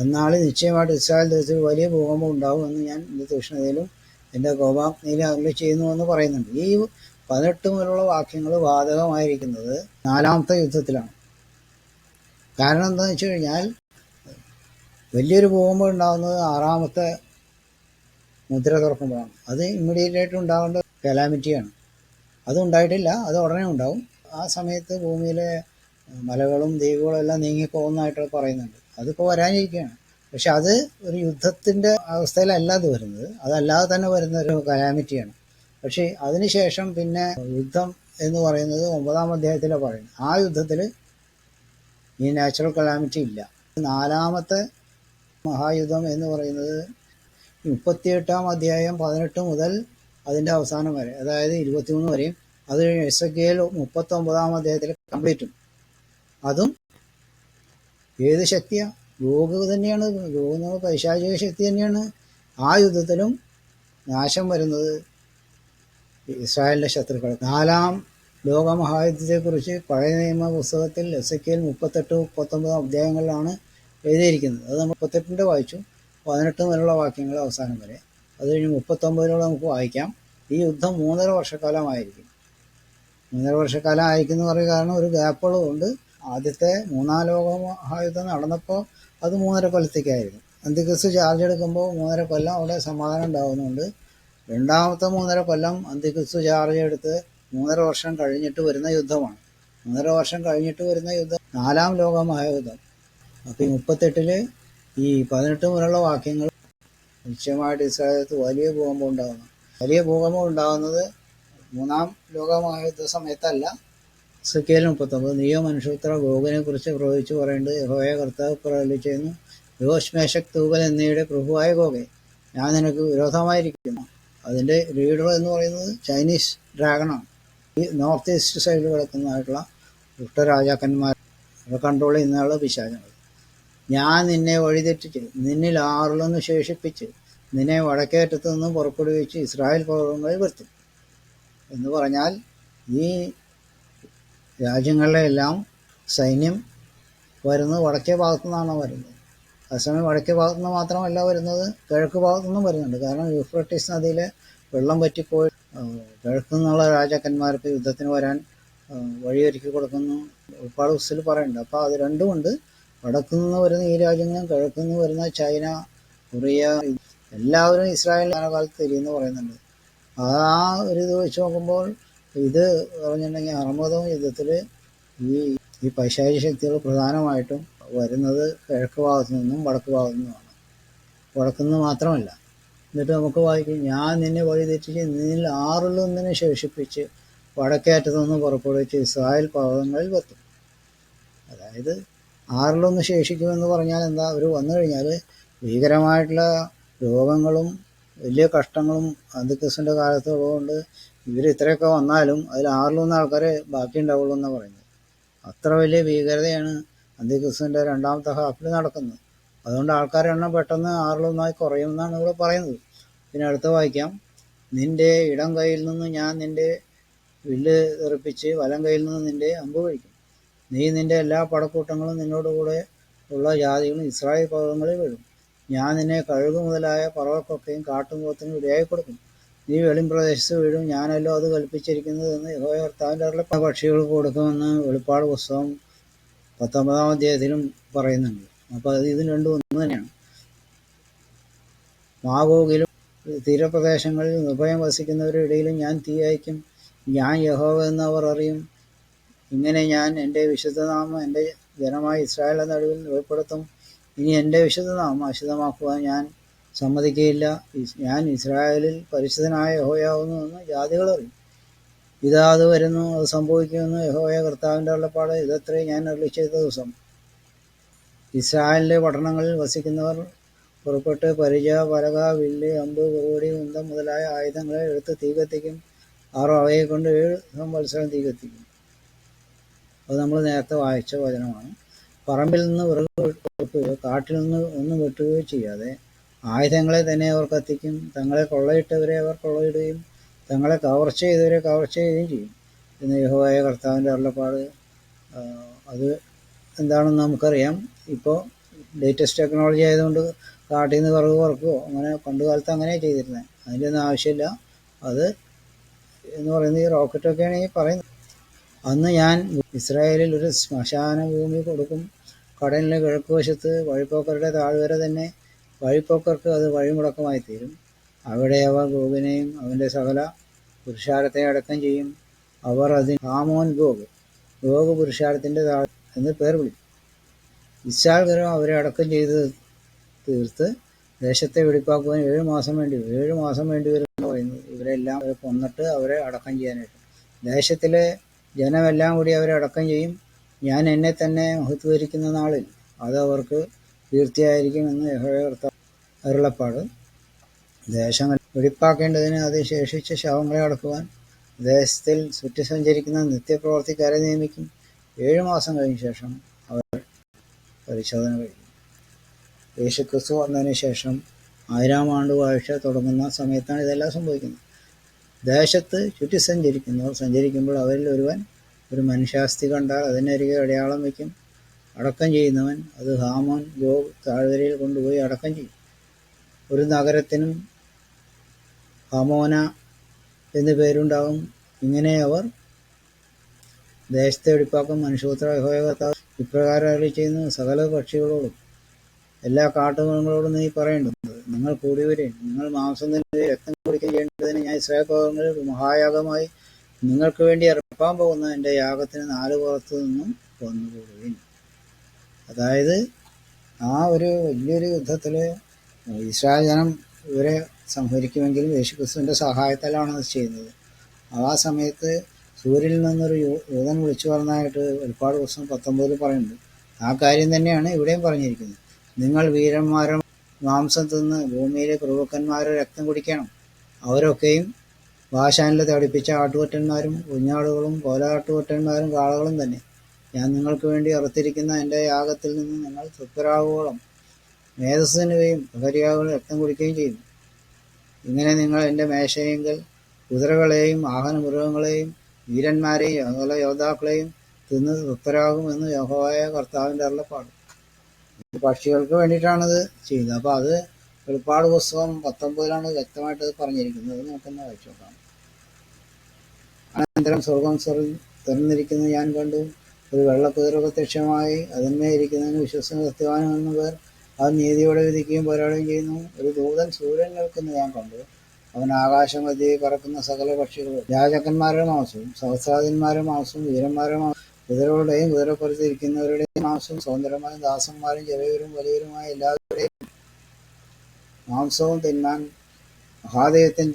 അന്നാളിൽ നിശ്ചയമായിട്ട് ഇസ്രായേൽ ദേശത്തിൽ വലിയ ഭൂകമ്പം ഉണ്ടാവും എന്ന് ഞാൻ എന്റെ തീക്ഷ്ണതയിലും എന്റെ കോപാഗ്നിയിലും അരുളി ചെയ്യുന്നു എന്ന് പറയുന്നുണ്ട്. ഈ പതിനെട്ട് മുതലുള്ള വാക്യങ്ങൾ ബാധകമായിരിക്കുന്നത് നാലാമത്തെ യുദ്ധത്തിലാണ്. കാരണം എന്താണെന്ന് വെച്ച് കഴിഞ്ഞാൽ വലിയൊരു ഭൂകമ്പം ഉണ്ടാകുന്നത് ആറാമത്തെ മുദ്ര തുറക്കുമ്പോഴാണ്. അത് ഇമ്മീഡിയറ്റ് ആയിട്ട് ഉണ്ടാകേണ്ട കലാമിറ്റിയാണ് അത് ഉണ്ടായിട്ടില്ല അത് ഉടനെ ഉണ്ടാവും. ആ സമയത്ത് ഭൂമിയിലെ മലകളും ദ്വീപുകളും എല്ലാം നീങ്ങിപ്പോകുന്നതായിട്ട് പറയുന്നുണ്ട്. അതിപ്പോൾ വരാനിരിക്കുകയാണ്. പക്ഷെ അത് ഒരു യുദ്ധത്തിന്റെ അവസ്ഥയിലല്ല അത് വരുന്നത്. അതല്ലാതെ തന്നെ വരുന്ന ഒരു കലാമിറ്റിയാണ്. പക്ഷേ അതിനുശേഷം പിന്നെ യുദ്ധം എന്ന് പറയുന്നത് ഒമ്പതാം അധ്യായത്തിലാണ് പറയുന്നത്. ആ യുദ്ധത്തിൽ ഈ നാച്ചുറൽ കലാമിറ്റി ഇല്ല. നാലാമത്തെ മഹായുദ്ധം എന്ന് പറയുന്നത് മുപ്പത്തിയെട്ടാം അധ്യായം പതിനെട്ട് മുതൽ അതിന്റെ അവസാനം വരെ അതായത് ഇരുപത്തിമൂന്ന് വരെയും അത് കഴിഞ്ഞ് എസ് കെ മുപ്പത്തി മുപ്പത്തൊമ്പതാം അധ്യായത്തിൽ കംപ്ലീറ്റും. അതും ഏത് ശക്തിയാണ് യോഗ തന്നെയാണ്. യോഗ പൈശാചിക ശക്തി തന്നെയാണ്. ആ യുദ്ധത്തിലും നാശം വരുന്നത് ഇസ്രായേലിന്റെ ശത്രുക്കൾ നാലാം ലോകമഹായുദ്ധത്തെക്കുറിച്ച് പഴയ നിയമ പുസ്തകത്തിൽ എസ് കെ എൽ മുപ്പത്തെട്ട് മുപ്പത്തൊമ്പത് അധ്യായങ്ങളിലാണ് എഴുതിയിരിക്കുന്നത്. അത് നമ്മൾ മുപ്പത്തെട്ടിന്റെ വായിച്ചു. പതിനെട്ട് മുതലുള്ള വാക്യങ്ങൾ അവസാനം വരെ. അത് കഴിഞ്ഞ് മുപ്പത്തൊമ്പതിനോട് നമുക്ക് വായിക്കാം. ഈ യുദ്ധം മൂന്നര വർഷക്കാലമായിരിക്കും. മൂന്നര വർഷക്കാലം എന്ന് പറയുക കാരണം ഒരു ഗ്യാപ്പുള്ളതുകൊണ്ട് ആദ്യത്തെ മൂന്നാം ലോക മഹായുദ്ധം നടന്നപ്പോൾ അത് മൂന്നര കൊല്ലത്തേക്കായിരുന്നു. അന്തിക്രിസ്തു ചാർജ് എടുക്കുമ്പോൾ മൂന്നര കൊല്ലം അവിടെ സമാധാനം ഉണ്ടാകുന്നുണ്ട് രണ്ടാമത്തെ മൂന്നര കൊല്ലം അന്തിക്രിസ്തു ചാർജ് എടുത്ത് മൂന്നര വർഷം കഴിഞ്ഞിട്ട് വരുന്ന യുദ്ധമാണ്. മൂന്നര വർഷം കഴിഞ്ഞിട്ട് വരുന്ന യുദ്ധം നാലാം ലോക മഹായുദ്ധം അപ്പോൾ ഈ മുപ്പത്തെട്ടിൽ ഈ പതിനെട്ട് മുതലുള്ള വാക്യങ്ങൾ നിശ്ചയമായിട്ട് ഇസ്രായേലത്ത് വലിയ ഭൂകമ്പം ഉണ്ടാകുന്നു വലിയ ഭൂകമ്പം ഉണ്ടാകുന്നത് മൂന്നാം ലോകമഹായുദ്ധ സമയത്തല്ല സിക്കേൽ മുപ്പത്തൊമ്പത്. നീയോ മനുഷ്യപുത്ര ഗോഗനെ കുറിച്ച് പ്രവചിച്ചു പറയേണ്ടത് യഹോയ കർത്താവ് പ്രകടിച്ചിരുന്നു ചെയ്യുന്നു. മേശക് തൂകൽ എന്നിവയുടെ പ്രഭുവായ ഗോകെ ഞാൻ നിനക്ക് വിരോധമായിരിക്കുന്നു. അതിന്റെ ലീഡർ എന്ന് പറയുന്നത് ചൈനീസ് ഡ്രാഗണാണ്. ഈ നോർത്ത് ഈസ്റ്റ് സൈഡിൽ കിടക്കുന്നതായിട്ടുള്ള ദുഷ്ടരാജാക്കന്മാർ കൺട്രോൾ ചെയ്യുന്നതാണ് പിശാചങ്ങൾ ഞാൻ നിന്നെ വഴിതെറ്റിച്ച് നിന്നിൽ ആറിലൊന്ന് ശേഷിപ്പിച്ച് നിന്നെ വടക്കേറ്റത്ത് നിന്ന് പുറപ്പെടുവിച്ച് ഇസ്രായേൽ പൗരങ്ങളിൽ വരുത്തും. എന്ന് പറഞ്ഞാൽ ഈ രാജ്യങ്ങളിലെ എല്ലാം സൈന്യം വരുന്നത് വടക്കേ ഭാഗത്തു നിന്നാണ് വരുന്നത്. അതേസമയം വടക്കേ ഭാഗത്തു നിന്ന് മാത്രമല്ല വരുന്നത് കിഴക്ക് ഭാഗത്തു നിന്നും വരുന്നുണ്ട്. കാരണം യൂഫ്രട്ടീസ് നദിയിലെ വെള്ളം പറ്റിപ്പോയി കിഴക്ക് നിന്നുള്ള രാജാക്കന്മാർക്ക് യുദ്ധത്തിന് വരാൻ വഴിയൊരുക്കി കൊടുക്കുന്നു. ഒരുപാട് ഉസ്സിൽ പറയുന്നുണ്ട്. അപ്പോൾ അത് രണ്ടുമുണ്ട് വടക്കു നിന്ന് വരുന്ന ഈ രാജ്യങ്ങളും കിഴക്കു നിന്ന് വരുന്ന ചൈന കൊറിയ എല്ലാവരും ഇസ്രായേൽ കാലത്ത് തിരിയെന്ന് പറയുന്നുണ്ട്. ആ ഒരു ഇത് വെച്ച് നോക്കുമ്പോൾ ഇത് പറഞ്ഞിട്ടുണ്ടെങ്കിൽ അറുപതും യുദ്ധത്തിൽ ഈ ഈ പൈശാചി ശക്തികൾ പ്രധാനമായിട്ടും വരുന്നത് കിഴക്ക് ഭാഗത്തു നിന്നും വടക്ക് ഭാഗത്തു നിന്നുമാണ്. വടക്കു നിന്ന് മാത്രമല്ല. എന്നിട്ട് നമുക്ക് വായിക്കും ഞാൻ നിന്നെ വഴി തെറ്റിച്ച് നിന്നിൽ ആറിലൊന്നിനെ ശേഷിപ്പിച്ച് വടക്കേറ്റത്തുനിന്ന് പുറപ്പെടുവിച്ച് ഇസ്രായേൽ പർവതങ്ങളിൽ വെത്തും. അതായത് ആറിലൊന്ന് ശേഷിക്കുമെന്ന് പറഞ്ഞാൽ എന്താ? അവർ വന്നു കഴിഞ്ഞാൽ ഭീകരമായിട്ടുള്ള രോഗങ്ങളും വലിയ കഷ്ടങ്ങളും അന്തിക്രിസ്തുവിന്റെ കാലത്ത് ഉള്ളതുകൊണ്ട് ഇവർ ഇത്രയൊക്കെ വന്നാലും അതിൽ ആറിലൊന്ന് ആൾക്കാരെ ബാക്കി ഉണ്ടാവുള്ളൂ എന്നാണ് പറയുന്നത്. അത്ര വലിയ ഭീകരതയാണ് അന്തിക്രിസ്തുവിന്റെ രണ്ടാമത്തെ ഹാഫിൽ നടക്കുന്നത്. അതുകൊണ്ട് ആൾക്കാരെ എണ്ണം പെട്ടെന്ന് ആറിലൊന്നായി കുറയുമെന്നാണ് ഇവിടെ പറയുന്നത്. പിന്നെ അടുത്ത് വായിക്കാം. നിന്റെ ഇടം കയ്യിൽ നിന്ന് ഞാൻ നിന്റെ വില്ല് തെറിപ്പിച്ച് വലം കയ്യിൽ നിന്ന് നിന്റെ അമ്പ് കഴിക്കും. നീ നിന്റെ എല്ലാ പടക്കൂട്ടങ്ങളും നിന്നോടുകൂടെ ഉള്ള ജാതികളും ഇസ്രായേൽ പർവതങ്ങളിൽ വരും ഞാൻ നിന്നെ കഴുകു മുതലായ പറവക്കൊക്കെയും കാട്ടുമുഖത്തിനും ഇടയായി കൊടുക്കും. നീ വെളിമ്പ്രദേശത്ത് വീഴും. ഞാനല്ലോ അത് കൽപ്പിച്ചിരിക്കുന്നത് എന്ന് യഹോയ കർത്താവിന്റെ പല പക്ഷികൾക്ക് കൊടുക്കുമെന്ന് വെളിപ്പാട് പുസ്തകം പത്തൊമ്പതാം അധ്യായത്തിലും പറയുന്നുണ്ട്. അപ്പോൾ അത് ഇതിന് രണ്ടും ഒന്ന് തന്നെയാണ്. മാഗോഗിലും തീരപ്രദേശങ്ങളിൽ നിർഭയം വസിക്കുന്നവരുടെ ഇടയിലും ഞാൻ തീ അയക്കും ഞാൻ യഹോവ എന്ന് അവർ അറിയും. ഇങ്ങനെ ഞാൻ എന്റെ വിശുദ്ധനാമം എന്റെ ജനമായ ഇസ്രായേലിന്റെ നടുവിൽ വെളിപ്പെടുത്തും. ഇനി എന്റെ വിശുദ്ധനാമം അശുദ്ധമാക്കുവാൻ ഞാൻ സമ്മതിക്കുകയില്ല. ഞാൻ ഇസ്രായേലിൽ പരിശുദ്ധനായ യഹോയാവുന്നു എന്ന് ജാതികൾ അറിയും. ഇതാ അത് വരുന്നു അത് സംഭവിക്കുമെന്ന് യഹോയ കർത്താവിന്റെ ഉള്ളപ്പാട് ഇതത്രേ ഞാൻ അരളി ചെയ്ത ദിവസം. ഇസ്രായേലിലെ പട്ടണങ്ങളിൽ വസിക്കുന്നവർ പുറപ്പെട്ട് പരിച പലക വില്ല് അമ്പ് കുറുവടി മുന്തം മുതലായ ആയുധങ്ങളെ എടുത്ത് തീ കത്തിക്കും. അവയെ കൊണ്ട് ഏഴ് സംവത്സരം തീ കത്തിക്കും. അത് നമ്മൾ നേരത്തെ വായിച്ച വചനമാണ്. പറമ്പിൽ നിന്ന് വിറക് വെട്ടുകയോ കാട്ടിൽ നിന്ന് ഒന്നും വെട്ടുകയോ ചെയ്യാതെ ആയുധങ്ങളെ തന്നെ അവർ കത്തിക്കും തങ്ങളെ കൊള്ളയിട്ടവരെ അവർ കൊള്ളയിടുകയും തങ്ങളെ കവർച്ച ചെയ്തവരെ കവർച്ച ചെയ്യുകയും ചെയ്യും. എന്ന് യഹോവായ കർത്താവിന്റെ അരുളപ്പാട് അത് എന്താണെന്ന് നമുക്കറിയാം. ഇപ്പോൾ ലേറ്റസ്റ്റ് ടെക്നോളജി ആയതുകൊണ്ട് കാട്ടിൽ നിന്ന് വിറക് വറക്കുകയോ അങ്ങനെ പണ്ട് കാലത്ത് അങ്ങനെ ചെയ്തിരുന്നത്. അതിന്റെ ഒന്നും ആവശ്യമില്ല. അത് എന്ന് പറയുന്നത് ഈ റോക്കറ്റൊക്കെയാണ് ഈ പറയുന്നത്. അന്ന് ഞാൻ ഇസ്രായേലിൽ ഒരു ശ്മശാന ഭൂമി കൊടുക്കും. കടലിലെ കിഴക്ക് വശത്ത് വഴിപ്പോക്കരുടെ താഴ്വര തന്നെ. വഴിപ്പോക്കർക്ക് അത് വഴിമുടക്കമായി തീരും. അവിടെ അവർ ഗോഗിനെയും അവന്റെ സകല പുരുഷാരത്തെ അടക്കം ചെയ്യും. അവർ അതിന് ഹാമോൻ ഗോഗ് ഗോഗ് പുരുഷാരത്തിന്റെ താഴ് എന്ന് പേർ വിളിക്കും. വിശാൽകരം അവരെ അടക്കം ചെയ്ത് തീർത്ത് ദേശത്തെ വെടിപ്പാക്കുവാൻ ഏഴ് മാസം വേണ്ടി ഏഴ് മാസം വേണ്ടി വരും പറയുന്നത് ഇവരെല്ലാം കൊന്നിട്ട് അവരെ അടക്കം ചെയ്യാനായിട്ട്. ദേശത്തിലെ ജനമെല്ലാം കൂടി അവരെ അടക്കം ചെയ്യും. ഞാൻ എന്നെ തന്നെ മഹത്വരിക്കുന്ന നാളിൽ അത് അവർക്ക് കീർത്തിയായിരിക്കുമെന്ന് യഹോകർത്ത അരുളപ്പാട്. ദേശങ്ങൾ വെടിപ്പാക്കേണ്ടതിന് അത് ശേഷിച്ച ശവങ്ങളെ അടക്കുവാൻ ദേശത്തിൽ ചുറ്റി സഞ്ചരിക്കുന്ന നിത്യപ്രവർത്തിക്കാരെ നിയമിക്കും. ഏഴു മാസം കഴിഞ്ഞ ശേഷം അവർ പരിശോധന കഴിക്കും. യേശുക്രിസ്തു വന്നതിന് ശേഷം ആയിരം ആണ്ട് വാഴ്ച തുടങ്ങുന്ന സമയത്താണ് ഇതെല്ലാം സംഭവിക്കുന്നത്. ദേശത്ത് ചുറ്റി സഞ്ചരിക്കുന്നവർ സഞ്ചരിക്കുമ്പോൾ അവരിൽ ഒരുവൻ ഒരു മനുഷ്യാസ്തി കണ്ടാൽ അതിനരികെ അടയാളം വയ്ക്കും. അടക്കം ചെയ്യുന്നവൻ അത് ഹാമോൻ ഗോഗ് താഴ്വരയിൽ കൊണ്ടുപോയി അടക്കം ചെയ്യും. ഒരു നഗരത്തിനും ഹാമോന എന്ന് പേരുണ്ടാകും ഇങ്ങനെ അവർ ദേശത്തെ വെടിപ്പാക്കം മനുഷ്യപുത്ര യഹോവ കർത്താവ് ഇപ്രകാരം അറിയിച്ചിരുന്നു സകല പക്ഷികളോടും. എല്ലാ കാട്ടുമൃഗങ്ങളോടും നീ പറയേണ്ടത് നിങ്ങൾ കൂടി വരെ നിങ്ങൾ മാംസം തന്നെ രക്തം കുടിക്കുക ചെയ്യേണ്ടതിന് ഞാൻ ഇസ്രായേൽ പൗരങ്ങളിൽ മഹായാഗമായി നിങ്ങൾക്ക് വേണ്ടി ഇറപ്പാൻ പോകുന്ന എന്റെ യാഗത്തിന് നാല് പുറത്തു നിന്നും വന്നുകൂടുവിൻ. അതായത് ആ ഒരു വലിയൊരു യുദ്ധത്തിൽ ഇസ്രായേൽ ജനം ഇവരെ സംഹരിക്കുമെങ്കിലും യേശുക്രിസ്തുവിന്റെ സഹായത്താലാണ് അത് ചെയ്യുന്നത്. ആ സമയത്ത് സൂര്യനിൽ നിന്നൊരു യൂതൻ വിളിച്ചു പറഞ്ഞതായിട്ട് ഒരുപാട് ദിവസം പത്തൊമ്പതിൽ പറയുന്നുണ്ട്. ആ കാര്യം തന്നെയാണ് ഇവിടെയും പറഞ്ഞിരിക്കുന്നത്. നിങ്ങൾ വീരന്മാരും മാംസം തിന്ന് ഭൂമിയിലെ പ്രഭുക്കന്മാരെ രക്തം കുടിക്കണം. അവരൊക്കെയും വാശാനിൽ തടിപ്പിച്ച ആട്ടുകൊറ്റന്മാരും കുഞ്ഞാടുകളും കോലാട്ടുകൊറ്റന്മാരും കാളകളും തന്നെ. ഞാൻ നിങ്ങൾക്ക് വേണ്ടി അറുത്തിരിക്കുന്ന എന്റെ യാഗത്തിൽ നിന്ന് നിങ്ങൾ തൃപ്തരാകുവോളം മേധസ്സിനുകയും പ്രഹരിയാകുകൾ രക്തം കുടിക്കുകയും ചെയ്യും. ഇങ്ങനെ നിങ്ങൾ എന്റെ മേശയെങ്കിൽ കുതിരകളെയും വാഹന മൃഗങ്ങളെയും വീരന്മാരെയും യോദ്ധാക്കളെയും തിന്ന് തൃപ്തരാകുമെന്ന് യഹോവായ കർത്താവിന്റെ അരുളപ്പാട്. പക്ഷികൾക്ക് വേണ്ടിയിട്ടാണിത് ചെയ്യുന്നത് അപ്പോൾ അത് വെളിപ്പാട് പുസ്തകം പത്തൊമ്പതിലാണ് വ്യക്തമായിട്ട് അത് പറഞ്ഞിരിക്കുന്നത്. നമുക്കൊന്ന് വായിച്ചു നോക്കാം. അനന്തരം സ്വർഗം തുറന്നിരിക്കുന്നത് ഞാൻ കണ്ടു. ഒരു വെള്ളക്കുതിര പ്രത്യക്ഷമായി അതിന്മേ ഇരിക്കുന്നതിന് വിശ്വസന സത്യവാനം എന്ന പേർ അത് നീതിയോടെ വിധിക്കുകയും പോരാടുകയും ചെയ്യുന്നു. ഒരു ദൂതൻ സൂര്യൻ നിൽക്കുന്ന ഞാൻ കണ്ടു. അവൻ ആകാശമധ്യേ പറക്കുന്ന സകല പക്ഷികളും രാജാക്കന്മാരുടെ മാംസവും സഹസ്രാജന്മാരുടെ മാംസവും വീരന്മാരുടെ മാംസവും കുതിരകളുടെയും കുതിരപ്പുറത്ത് ഇരിക്കുന്നവരുടെയും മാംസവും സ്വതന്ത്രമായ ദാസന്മാരും ചെറിയവരും വലിയവരുമായ എല്ലാവരുടെയും മാംസവും തിന്നാൻ മഹാദേവത്തിൻ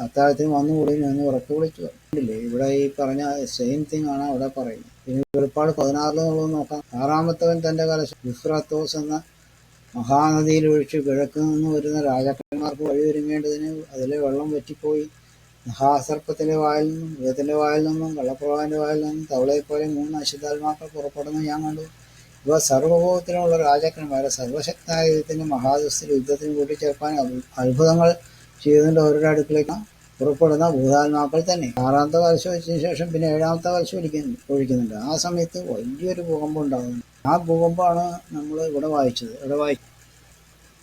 അത്താഴത്തിന് വന്നുകൂടി എന്ന് ഉറപ്പ് വിളിച്ചു. കണ്ടില്ലേ ഇവിടെ ഈ പറഞ്ഞ സെയിം തിങ് ആണ് അവിടെ പറയുന്നത്. ഇനി വെളിപ്പാട് പതിനാറിലുള്ളത് നോക്കാം. ആറാമത്തവൻ തന്റെ കലശം യുഫ്രാത്തോസ് എന്ന മഹാനദിയിൽ ഒഴിച്ച് കിഴക്ക് നിന്ന് വരുന്ന രാജാക്കന്മാർക്ക് വഴിയൊരുങ്ങേണ്ടതിന് അതിലെ വെള്ളം വറ്റിപ്പോയി. മഹാസർപ്പത്തിന്റെ വായിൽ നിന്നും മൃഗത്തിന്റെ വായിൽ നിന്നും വെള്ളപ്രവാഹിന്റെ വായിൽ നിന്നും തവളയെപ്പോലെ മൂന്ന് അശുദ്ധാത്മാക്കൾ പുറപ്പെടുന്നു ഞാൻ കണ്ടു. ഇവ സർവഭൗത്തിലുമുള്ള രാജാക്കന്മാരെ സർവശക്തനായ ദൈവത്തിന്റെ മഹാദുസ്ഥിൽ യുദ്ധത്തിന് കൂട്ടിച്ചേർക്കാൻ അത്ഭുതങ്ങൾ ചെയ്തതിന്റെ അവരുടെ അടുക്കളേക്ക് പുറപ്പെടുന്ന ഭൂതാത്മാക്കൾ തന്നെ. ആറാമത്തെ പരിശോധിച്ചതിന് ശേഷം പിന്നെ ഏഴാമത്തെ പരിശോധിക്കുന്നു ഒഴിക്കുന്നു ഒഴിക്കുന്നുണ്ട്. ആ സമയത്ത് വലിയൊരു ഭൂകമ്പം ഉണ്ടാകുന്നു. ആ ഭൂകമ്പമാണ് നമ്മൾ ഇവിടെ വായിച്ചത്. ഇവിടെ വായിച്ചു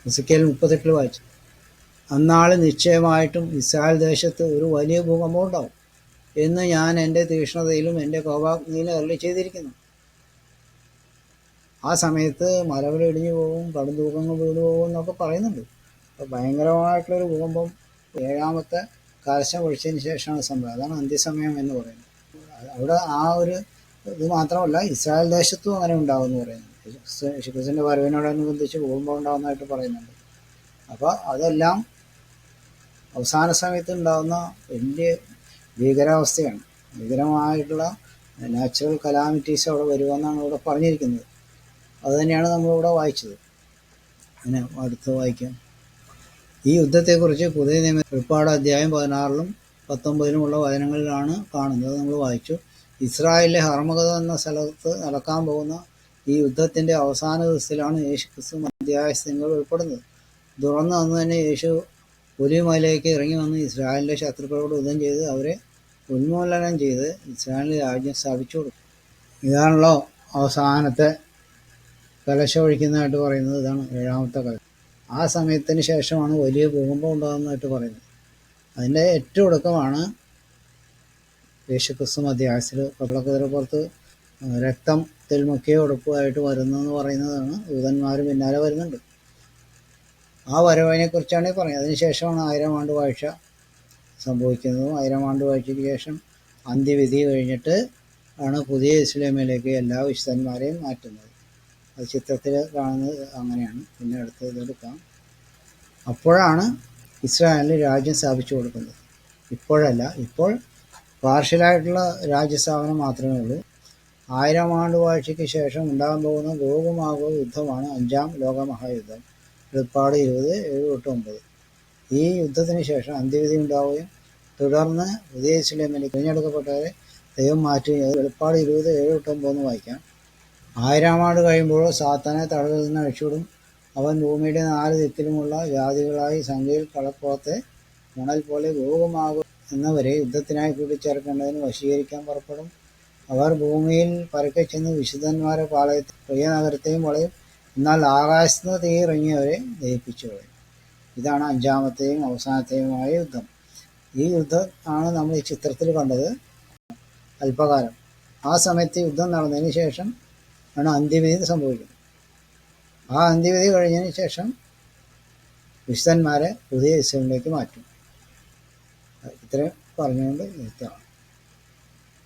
ഫിസിക്കൽ മുപ്പത്തെട്ടിൽ വായിച്ചു അന്നാൾ നിശ്ചയമായിട്ടും ഇസ്രായേൽ ദേശത്ത് ഒരു വലിയ ഭൂകമ്പം ഉണ്ടാവും എന്ന് ഞാൻ എന്റെ തീക്ഷ്ണതയിലും എന്റെ കോപാഗ്നിയിലും അരളി ചെയ്തിരിക്കുന്നു. ആ സമയത്ത് മലകൾ ഇടിഞ്ഞു പോകും കടുംതൂക്കങ്ങൾ വീണു പോകും എന്നൊക്കെ പറയുന്നുണ്ട്. അപ്പോൾ ഭയങ്കരമായിട്ടുള്ളൊരു ഭൂകമ്പം ഏഴാമത്തെ കലശം ഒഴിച്ചതിന് ശേഷമാണ് സംഭവം. അതാണ് അന്ത്യസമയം എന്ന് പറയുന്നത്. അവിടെ ആ ഒരു ഇത് മാത്രമല്ല ഇസ്രായേൽ ദേശത്തും അങ്ങനെ ഉണ്ടാവും എന്ന് പറയുന്നുണ്ട് ഷിക്രിസിന്റെ വരവിനോടനുബന്ധിച്ച് ഭൂകമ്പം ഉണ്ടാകുന്നതായിട്ട് പറയുന്നുണ്ട്. അപ്പോൾ അതെല്ലാം അവസാന സമയത്ത് ഉണ്ടാകുന്ന വലിയ ഭീകരാവസ്ഥയാണ്. ഭീകരമായിട്ടുള്ള നാച്ചുറൽ കലാമിറ്റീസ് അവിടെ വരുമെന്നാണ് ഇവിടെ പറഞ്ഞിരിക്കുന്നത്. അതുതന്നെയാണ് നമ്മളിവിടെ വായിച്ചത്. അങ്ങനെ അടുത്ത് വായിക്കാം. ഈ യുദ്ധത്തെക്കുറിച്ച് പുതിയ നിയമ വെളിപ്പാട് അധ്യായം പതിനാറിലും പത്തൊമ്പതിലുമുള്ള വചനങ്ങളിലാണ് കാണുന്നത്. നമ്മൾ വായിച്ചു. ഇസ്രായേലിലെ ഹർമഗത എന്ന സ്ഥലത്ത് നടക്കാൻ പോകുന്ന ഈ യുദ്ധത്തിന്റെ അവസാന ദിവസത്തിലാണ് യേശു ക്രിസ്തു മധ്യായസ്ഥങ്ങൾ ഉൾപ്പെടുന്നത്. തുറന്ന് അന്ന് തന്നെ യേശു ഒലിമലയിലേക്ക് ഇറങ്ങി വന്ന് ഇസ്രായേലിന്റെ ശത്രുക്കളോട് യുദ്ധം ചെയ്ത് അവരെ ഉന്മൂലനം ചെയ്ത് ഇസ്രായേലിൽ രാജ്യം സ്ഥാപിച്ചു കൊടുക്കും. ഇതാണല്ലോ അവസാനത്തെ കലശ ഒഴിക്കുന്നതായിട്ട് പറയുന്നത്. ഇതാണ് ഏഴാമത്തെ കലശം. ആ സമയത്തിന് ശേഷമാണ് വലിയ ഭൂകമ്പം ഉണ്ടാകുന്നതായിട്ട് പറയുന്നത്. അതിന്റെ ഏറ്റവും ഒടുക്കമാണ് യേശുക്രിസ്തു മധ്യാസിൽ കപ്പളക്കുതിരപ്പുറത്ത് രക്തത്തിൽ മുക്കിയ ഉടുപ്പുമായിട്ട് വരുന്നതെന്ന് പറയുന്നതാണ്. ദൂതന്മാർ പിന്നാലെ വരുന്നുണ്ട്. ആ വരവിനെ കുറിച്ചാണ് ഈ പറയുന്നത്. അതിനുശേഷമാണ് ആയിരം ആണ്ട് വാഴ്ച സംഭവിക്കുന്നതും ആയിരം ആണ്ട് വാഴ്ചയ്ക്ക് ശേഷം അന്ത്യവിധി കഴിഞ്ഞിട്ട് ആണ് പുതിയ ഇസ്ലാമിലേക്ക് എല്ലാ വിശുദ്ധന്മാരെയും മാറ്റുന്നത്. അത് ചിത്രത്തിൽ കാണുന്നത് അങ്ങനെയാണ്. പിന്നെ അടുത്ത് ഇതെടുക്കാം അപ്പോഴാണ് ഇസ്രായേലിന് രാജ്യം സ്ഥാപിച്ചു കൊടുക്കുന്നത്. ഇപ്പോഴല്ല ഇപ്പോൾ പാർഷ്യലായിട്ടുള്ള രാജ്യസ്ഥാപനം മാത്രമേ ഉള്ളൂ. ആയിരം ആണ്ട് വാഴ്ചയ്ക്ക് ശേഷം ഉണ്ടാകാൻ പോകുന്ന ഗോകുമാകോ യുദ്ധമാണ് അഞ്ചാം ലോകമഹായുദ്ധം. വെളിപ്പാട് ഇരുപത് ഏഴ് തൊട്ട് ഒമ്പത്. ഈ യുദ്ധത്തിന് ശേഷം അന്ത്യവിധി ഉണ്ടാവുകയും തുടർന്ന് പുതിയ ഇസ്ലേമിന് തിരഞ്ഞെടുക്കപ്പെട്ടവരെ ദൈവം മാറ്റുകയും വെളിപ്പാട് ഇരുപത് ഏഴ് തൊട്ട് ഒമ്പതെന്ന് വായിക്കാം. ആയിരം ആണ്ട് കഴിയുമ്പോൾ സാത്താനെ തടവിൽ നിന്ന് അഴിച്ചുവിടും. അവൻ ഭൂമിയുടെ നാല് ദിക്കിലുമുള്ള ജാതികളായി സംഖ്യയിൽ കളപ്പുറത്തെ മണൽ പോലെ ഗോകുമാകും എന്നവരെ യുദ്ധത്തിനായി കൂട്ടിച്ചേർക്കേണ്ടതിന് വശീകരിക്കാൻ പുറപ്പെടും. അവർ ഭൂമിയിൽ പരക്കെ ചെന്ന് വിശുദ്ധന്മാരെ പാളയത്തെ പ്രിയ നഗരത്തെയും വളയും എന്നാൽ ആകാശത്ത് നിന്ന് തീ ഇറങ്ങിയവരെ ദഹിപ്പിച്ചു കളയും ഇതാണ് അഞ്ചാമത്തെയും അവസാനത്തെയുമായ യുദ്ധം. ഈ യുദ്ധം ആണ് നമ്മൾ ഈ ചിത്രത്തിൽ കണ്ടത്. അല്പകാലം. ആ സമയത്ത് യുദ്ധം നടന്നതിന് ശേഷം ആണ് അന്ത്യവിധി സംഭവിക്കുന്നത്. ആ അന്ത്യവിധി കഴിഞ്ഞതിന് ശേഷം വിശുദ്ധന്മാരെ പുതിയ ഇസ്ലാമിലേക്ക് മാറ്റും. ഇത്രയും പറഞ്ഞുകൊണ്ട് നിർത്തുകയാണ്.